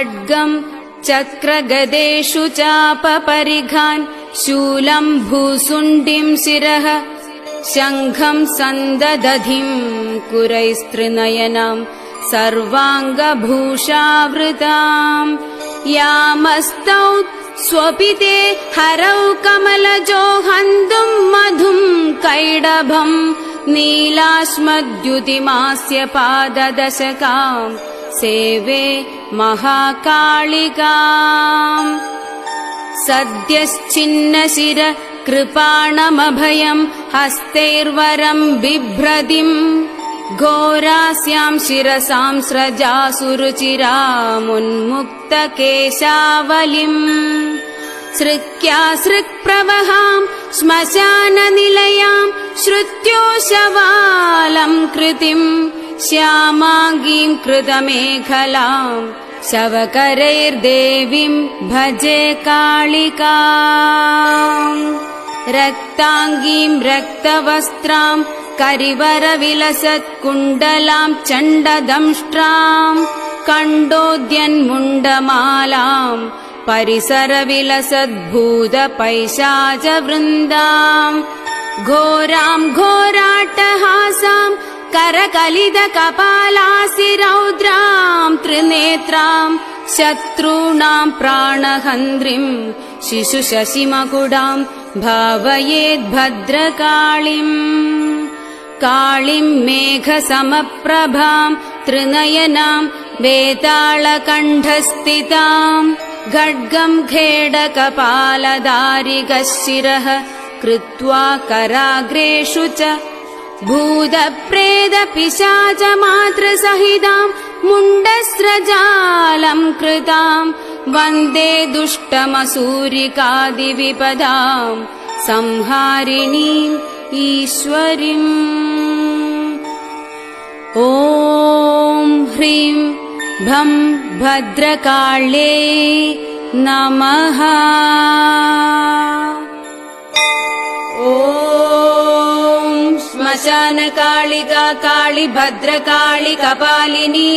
खड्गम् चक्रगदेषु चापपरिघान् शूलम् भूसुण्डिम् शिरः शङ्खम् सन्ददधिम् कुरैस्त्रिनयनम् सर्वाङ्गभूषावृताम् यामस्तौ स्वपिते हरौ कमलजो हन्तुम् मधुम् कैडभम् नीलाश्मद्युतिमास्य पाददशकाम् सेवे महाकालिकाम् सद्यश्चिन्नशिर कृपाणमभयम् हस्तैर्वरम् बिभ्रदिम्। घोरास्याम् शिरसाम् स्रजासुरुचिरामुन्मुक्तकेशावलिम्। सृक्यासृक्प्रवहाम् श्मशाननिलयाम् श्रुत्योशवालम् कृतिम्। श्यामाङ्गीम् कृतमेखलाम् शवकरैर्देवीम् भजे कालिकाम् रक्ताङ्गीम् रक्तवस्त्राम् करिवरविलसत्कुण्डलाम् चण्डदंष्ट्राम् कण्डोद्यन्मुण्डमालाम् परिसरविलसद्भूतपैशाचवृन्दाम् घोराम् घोराटहासाम् करकलितकपालासि रौद्राम् त्रिनेत्राम् शत्रूणाम् प्राणहन्त्रिम् शिशुशशिमकुडाम् भावयेद्भद्रकाळिम् काळिम् मेघसमप्रभाम् त्रिनयनाम् वेताळकण्ठस्थिताम् खड्गम् खेडकपालदारिगः शिरः कृत्वा कराग्रेषु च भूतप्रेदपिशाचमातृसहिताम् मुण्डस्रजालम् कृताम् वन्दे दुष्टमसूरिकादिविपदाम् संहारिणीम् ईश्वरीम् ॐ ह्रीं भं भद्रकाळे नमः श्मशानकालिका काळि भद्रकाळि कपालिनी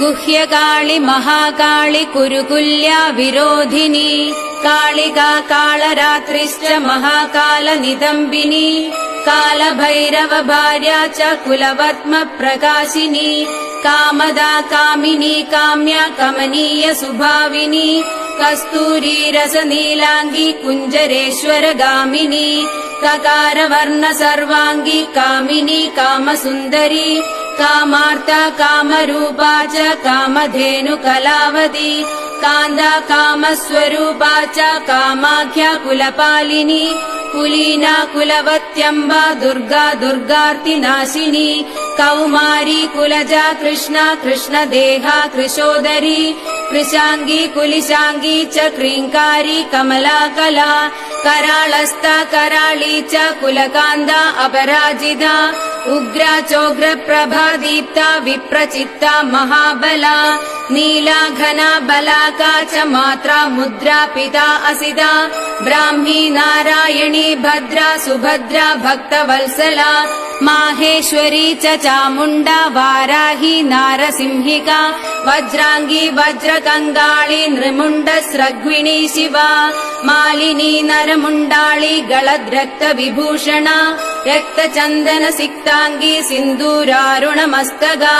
गुह्यकाळि महाकाळि कुरुकुल्या विरोधिनी कालिका कालरात्रिश्च महाकालनिदम्बिनी कालभैरव भार्या च कुलवत्म प्रकाशिनी कामदा कामिनी काम्या कमनीय सुभाविनी कस्तूरी रसनीलाङ्गी कुञ्जरेश्वर गामिनी ककारवर्ण सर्वाङ्गी कामिनी कामसुन्दरी कामार्ता कामरूपा च कामधेनु कलावती कान्दा कामस्वरूपा च कामाख्या कुलपालिनी। कुलीना कुलवत्यम्बा दुर्गा दुर्गार्तिनाशिनी कौमारी कुलजा कृष्णा कृष्णदेहा कृशोदरी। कृशाङ्गी कुलिशाङ्गी च क्रीङ्कारी कमला कला कराळस्ता कराळी च कुलकान्दा अपराजिता। उग्रा चोग्रप्रभा दीप्ता विप्रचित्ता महाबला नीला घना बलाका च मात्रा मुद्रा पिता असिता ब्राह्मी नारायणी भद्रा सुभद्रा भक्तवल्सला माहेश्वरी च चामुण्डा वाराही नारसिंहिका वज्राङ्गी वज्रकङ्गाळी नृमुण्डस्रग्विणी शिवा मालिनी नरमुण्डाळी गलद्रक्तविभूषणा रक्तचन्दन सिक्ताङ्गी सिन्दूरारुणमस्तगा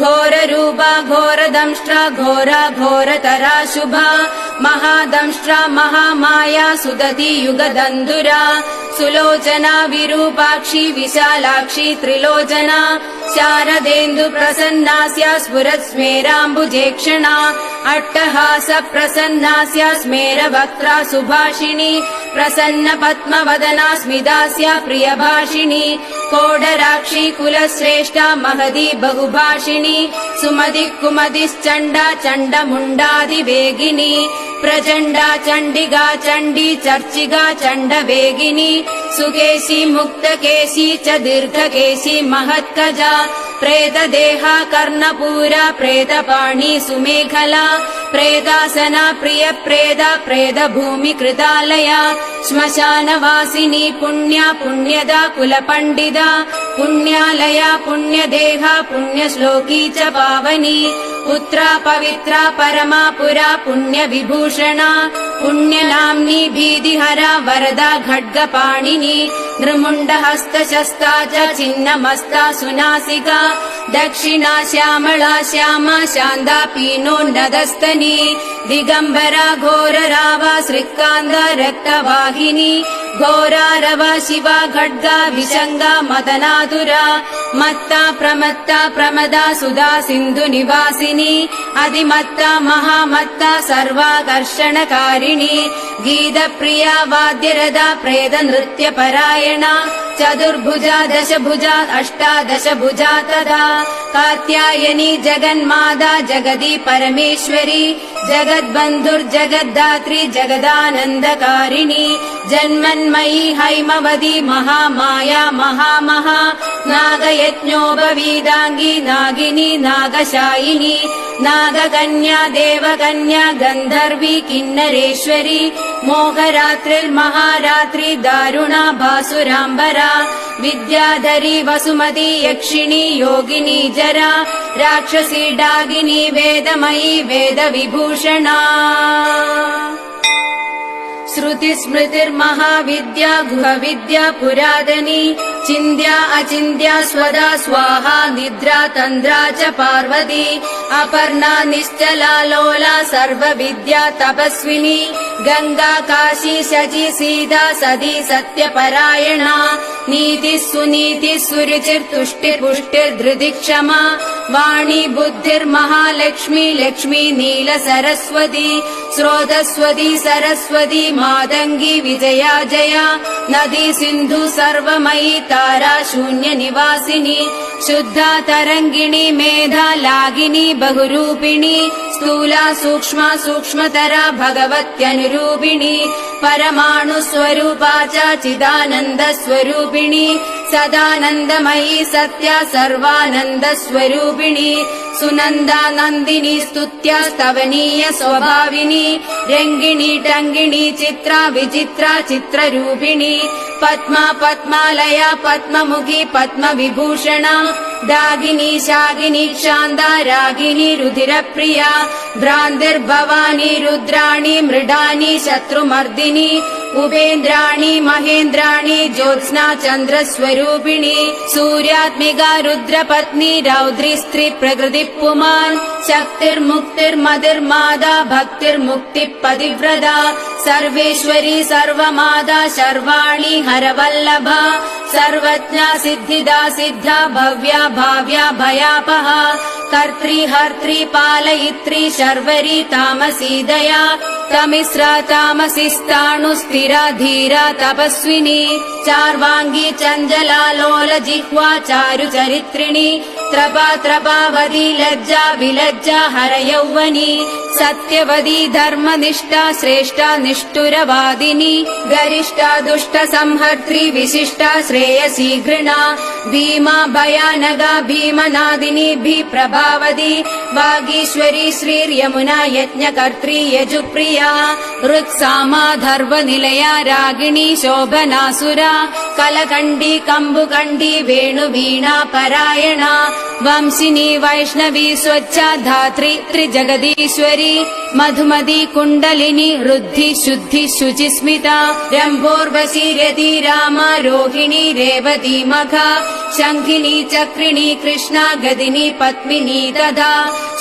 घोररूपा घोरदंष्ट्रा घोरा घोरतरा शुभा महादंष्ट्रा महामाया सुदती युगदन्धुरा सुलोचना विरूपाक्षी विशालाक्षी त्रिलोचना शारदेन्दु प्रसन्नास्या स्फुरत् स्मेराम्बुजेक्षणा अट्टहास प्रसन्नास्या स्मेर वक्त्रा सुभाषिणी प्रसन्न पद्मवदना स्मिदास्या प्रियभाषिणी कोडराक्षी कुलश्रेष्ठा महदी बहुभाषिणी सुमति कुमतिश्चण्डा चण्डमुण्डादिवेगिनी प्रचण्डा चण्डिगा चण्डी चर्चिगा चण्डवेगिनी सुकेशी मुक्तकेशी च दीर्घकेशी महत्कजा प्रेतदेहा कर्णपूरा प्रेतपाणी सुमेखला प्रेदासना प्रिय प्रेद प्रेदभूमि कृतालया श्मशानवासिनी पुण्या पुण्यदा कुलपण्डिता पुण्यालया पुण्यदेहा पुण्यश्लोकी च पावनी पुत्रा पवित्रा परमा पुरा पुण्यविभूषणा पुण्यनाम्नी भीतिहरा वरदा खड्गपाणिनी नृमुण्डहस्तशस्ता च छिन्नमस्ता सुनासिका दक्षिणा श्यामला श्यामा शान्दा पीनोन्नदस्तनी दिगम्बरा घोररावा श्रीकान्दा रक्तवाहिनी घोरारवा शिवा खड्गा विशङ्गा मदनातुरा मत्ता प्रमत्ता प्रमदा सुधा सिन्धु अधिमत्ता महामत्ता सर्वाकर्षणकारिणी गीतप्रिया वाद्यरदा प्रेद नृत्यपरायणा चतुर्भुजा दशभुजा अष्टादशभुजा तदा कात्यायनी जगन्माता जगदी परमेश्वरी जगद्बन्धुर्जगद्धात्री जगदानन्दकारिणी जन्मन्मयी हैमवती महामाया महामहा नागयज्ञोपवीदाङ्गी नागिनी नागशायिनी नागकन्या देवकन्या गन्धर्वी किन्नरेश्वरी मोहरात्रिर्महारात्रि दारुणा भासुराम्बरा विद्याधरी वसुमती यक्षिणी योगिनी जरा राक्षसी डागिनी वेदमयी वेदविभूषणा श्रुतिस्मृतिर्महाविद्या गुहविद्या पुरातनी। चिन्त्या अचिन्त्या स्वदा स्वाहा निद्रा तन्द्रा च पार्वती। अपर्णा निश्चला लोला सर्वविद्या तपस्विनी। गङ्गा काशी शची सीता सदी सत्यपरायणा नीतिः सुनीतिः सुरुचिर्तुष्टिर्पुष्टिर्धृति क्षमा वाणी बुद्धिर्महालक्ष्मी लक्ष्मी नील सरस्वती स्रोतस्वती सरस्वती मातङ्गी विजया जया नदी सिन्धु सर्वमयी तारा शून्य निवासिनी शुद्धा तरङ्गिणी मेधा लागिनी बहुरूपिणी स्थूला सूक्ष्मा सूक्ष्मतरा भगवत्यनुरूपिणी परमाणु स्वरूपा च चिदानन्द स्वरूपिणी सदानन्दमयी सत्या सर्वानन्द स्वरूपिणी सुनन्दा नन्दिनी स्तुत्या स्तवनीय स्वभाविनी रङ्गिणी टङ्गिणी चित्रा विचित्रा चित्ररूपिणी पद्मा पद्मालया पद्ममुखी पद्मविभूषणा दागिनी शागिनी क्षान्दा रागिनी रुधिरप्रिया भ्रान्तिर्भवानी रुद्राणि मृडानि शत्रुमर्दिनी उपेन्द्राणि महेन्द्राणि ज्योत्स्ना चन्द्रस्वरूपिणी सूर्यात्मिका रुद्रपत्नी रौद्री स्त्री प्रकृति पुमान् शक्तिर्मुक्तिर्मतिर्मादा भक्तिर्मुक्तिः पतिव्रता सर्वेश्वरी सर्वमादा शर्वाणि हरवल्लभा सर्वज्ञा सिद्धिदा सिद्धा भव्या भाव्या भयापहा कर्त्री हर्त्री पालयित्री शर्वरी तामसी दया तमिस्रा तामसिस्ताणु स्थिरा धीरा तपस्विनी चार्वाङ्गी चञ्चला लोल जिह्वा चारु चरित्रिणी त्रपा त्रपावती लज्जा विलज्जा हर यौवनी सत्यवती धर्मनिष्ठा श्रेष्ठा निष्ठुरवादिनी गरिष्ठा दुष्ट संहर्त्री विशिष्टा श्रेयसी घृणा भीमा भयानगा भीमनादिनी प्रभावती वागीश्वरी श्रीर्यमुना यज्ञकर्त्री यजुप्रिया हृत्सामा धर्वनिलया रागिणी शोभनासुरा कलकण्डी कम्बुकण्डी वेणुवीणा परायणा वंशिनी वैष्णवी स्वच्छा धात्री त्रिजगदीश्वरी मधुमती कुण्डलिनी रुद्धि शुद्धि रम्भोर्वशी रति रामा रोहिणी रेवती मघा शङ्खिनी चक्रिणी कृष्णा गदिनी पद्मिनी तथा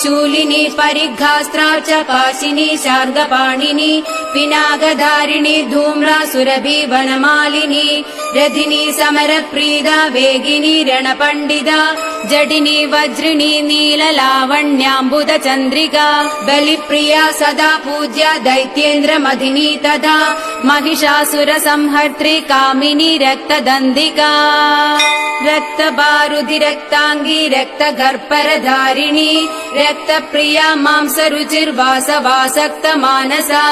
शूलिनी परिघास्त्रा च पाशिनी शार्गपाणिनी पिनागधारिणी धूम्रा सुरभि वनमालिनी रथिनी समरप्रीदा वेगिनी रणपण्डिता जडिनी वज्रिणी नीललावण्याम्बुद चन्द्रिका बलिप्रिया सदा पूज्या दैत्येन्द्रमधिनी तथा महिषासुर संहर्त्री कामिनी रक्तदन्दिका रक्तबारुधिरक्ताङ्गी रक्तगर्परधारिणी रक्तप्रिया मांसरुचिर्वासवासक्तमानसा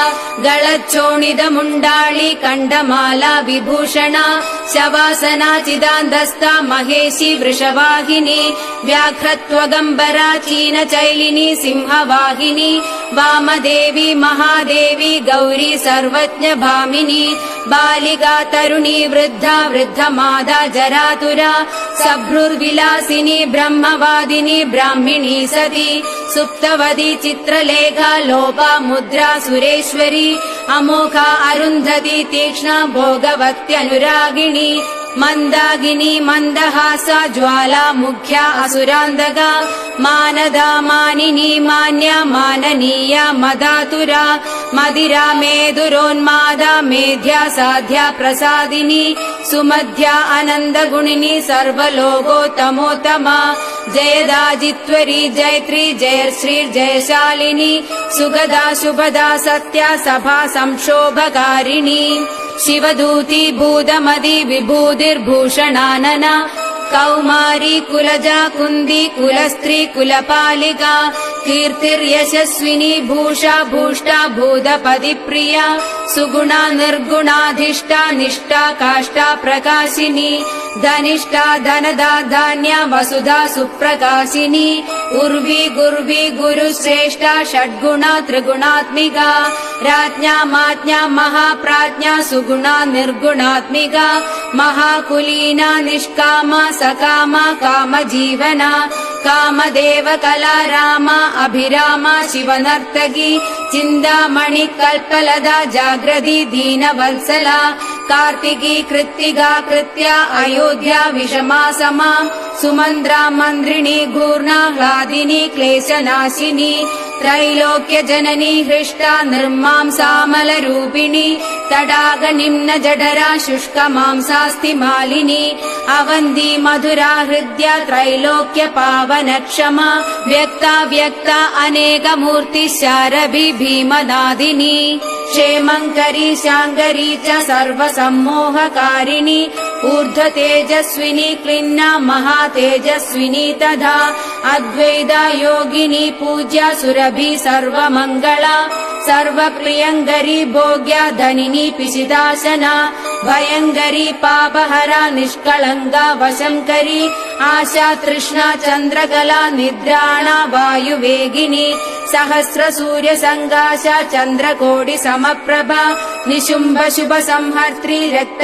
गळच्चोणिदमुण्डाळि कण्डमाला विभूषणा शवासना चिदान्दस्ता महेशी वृषवाहिनी व्याघ्रत्वगम्बरा चीनचैलिनी सिंहवाहिनी वामदेवी महादेवी गौरी सर्वज्ञ भामिनी बालिका तरुणी वृद्धा वृद्धमादा जरातुरा सभ्रुर्विलासिनी ब्रह्मवादिनी ब्राह्मिणी सती सुप्तवती चित्रलेखा लोपा मुद्रा सुरेश्वरी अमोघा अरुन्धती तीक्ष्णा भोगवत्यनुरागिणी मन्दागिनी मन्दहासा ज्वाला मुख्या असुरान्दगा मानदा मानिनी मान्या माननीया मदातुरा मदिरा मेदुरोन्मादा मेध्या साध्या प्रसादिनी सुमध्या अनन्दगुणिनी सर्वलोकोत्तमोत्तमा जयदाजित्वरी जयत्री जयश्री जयशालिनी सुगदा शुभदा सत्या सभा संक्षोभकारिणी। शिवदूती भूतमदी विभूतिर्भूषणानना कौमारी कुलजा कुन्दी कुलस्त्री कुलपालिका कीर्तिर्यशस्विनी भूषा भूष्टा भूतपदी प्रिया सुगुणा निर्गुणाधिष्ठा निष्ठा काष्ठा प्रकाशिनी धनिष्ठा धनदा धान्या वसुधा सुप्रकाशिनी उर्वी गुर्वी गुरुश्रेष्ठा षड्गुणा त्रिगुणात्मिका राज्ञा माज्ञा महाप्राज्ञा सुगुणा निर्गुणात्मिका महाकुलीना निष्कामा सकामा कामजीवना कामदेव कला रामा अभिरामा शिवनर्तकी चिन्तामणि कल्पलदा जाग्रती दीनवत्सला कार्तिकी कृत्तिगा कृत्या अयोध्या विषमा समा सुमन्द्रा मन्त्रिणी घूर्णा ह्लादिनी क्लेशनाशिनी त्रैलोक्य जननी हृष्टा निर्मांसामलरूपिणी तडाग निम्न जठरा शुष्क मांसास्ति मालिनी अवन्दी मधुरा हृद्या त्रैलोक्य पावन क्षमा व्यक्ता व्यक्ता अनेकमूर्ति शारभि भीमनादिनी क्षेमङ्करी शाङ्करी च सर्वसम्मोहकारिणी ऊर्ध्व तेजस्विनी क्लिन्ना महातेजस्विनी तथा अद्वैता योगिनी पूज्या सुरभि सर्वमङ्गला सर्वप्रियङ्करी भोग्या धनिनी पिशिदासना भयङ्करी पापहरा निष्कळङ्गा वशङ्करी आशा तृष्णा चन्द्रकला निद्राणा वायुवेगिनी सहस्र सूर्य सङ्गाशा चन्द्रकोटि समप्रभा निशुम्भ शुभ संहर्त्री रक्त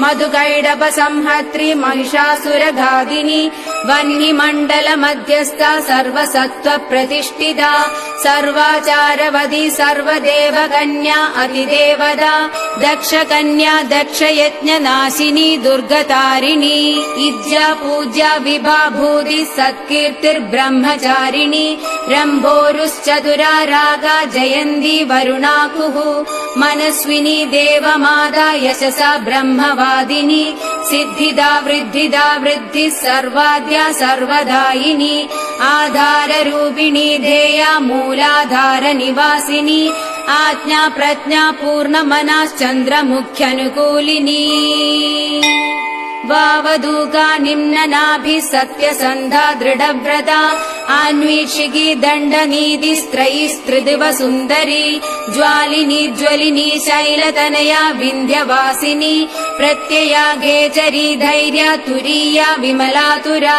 बीज विनाशिनी मधुकैडभ संहर्त्री महिषासुरघादिनी वह्निमण्डल मध्यस्था सर्वसत्त्व प्रतिष्ठिता सर्वाचारवதி सर्वदेव कन्या अतिदेवदा दक्ष कन्या दक्ष यज्ञ नाशिनी दुर्गतारिणी इज्या पूज्या विभाभूति सत्कीर्तिर्ब्रह्मचारिणी रम्भोरुश्चतुरा रागा जयन्ती वरुणाकुः मनस्विनी देवमादा यशसा ब्रह्मवादिनी सिद्धिदा वृद्धिदा वृद्धिः सर्वाद्या सर्वदायिनी आधाररूपिणी ध्येया मूलाधार निवासिनी आज्ञा प्रज्ञा पूर्णमनाश्चन्द्रमुख्यनुकूलिनी वावदूका निम्ननाभिः सत्यसन्धा दृढव्रता आन्वीक्षिकी दण्डनीतिस्त्रयीस्त्रिदिव सुन्दरी ज्वालिनी ज्वलिनी शैलतनया विन्ध्यवासिनी प्रत्यया घेचरी धैर्या तुरीया विमलातुरा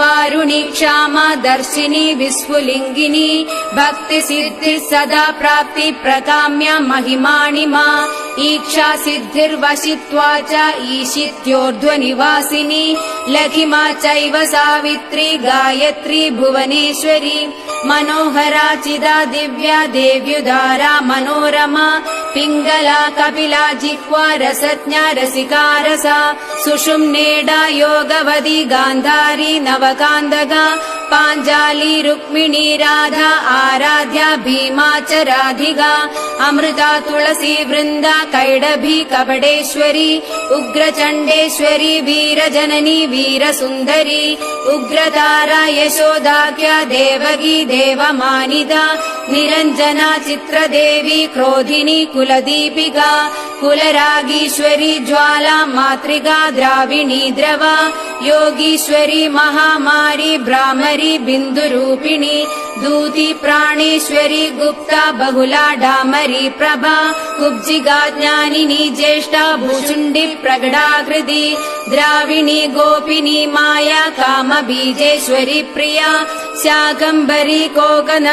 वारुणी क्षामा दर्शिनी विस्फुलिङ्गिनी भक्तिसिद्धिः सदा प्राप्ति प्रकाम्या महिमाणि मा ईक्षा सिद्धिर्वशित्वा च ईशित्योर्ध्वनिवासिनी लघिमा चैव सावित्री गायत्री भुवनेश्वरी मनोहरा चिदा दिव्या देव्युदारा मनोरमा पिङ्गला कपिला जिह्वा रसज्ञा रसिकारसा सुषुम्नेडा योगवदी गान्धारी नवकान्दगा पाञ्जाली रुक्मिणी राधा आराध्या भीमा च राधिका अमृता तुलसी वृन्दा कैडभी कपडेश्वरी उग्रचण्डेश्वरी वीरजननी वीरसुन्दरी उग्रतारा यशोदाख्या देवगी देवमानिदा निरञ्जना चित्रदेवी क्रोधिनी कुलदीपिका कुलरागीश्वरी ज्वाला मातृगा द्राविणी द्रवा योगीश्वरी महामारी भ्रामरी बिन्दुरूपिणी दूती प्राणेश्वरी गुप्ता बहुला डामरी प्रभा कुब्जिगा ज्ञानिनी ज्येष्ठा भूचुण्डि प्रगडाकृति द्राविणी गोपिनी माया कामबीजेश्वरी प्रिया शाकम्भरी कोकन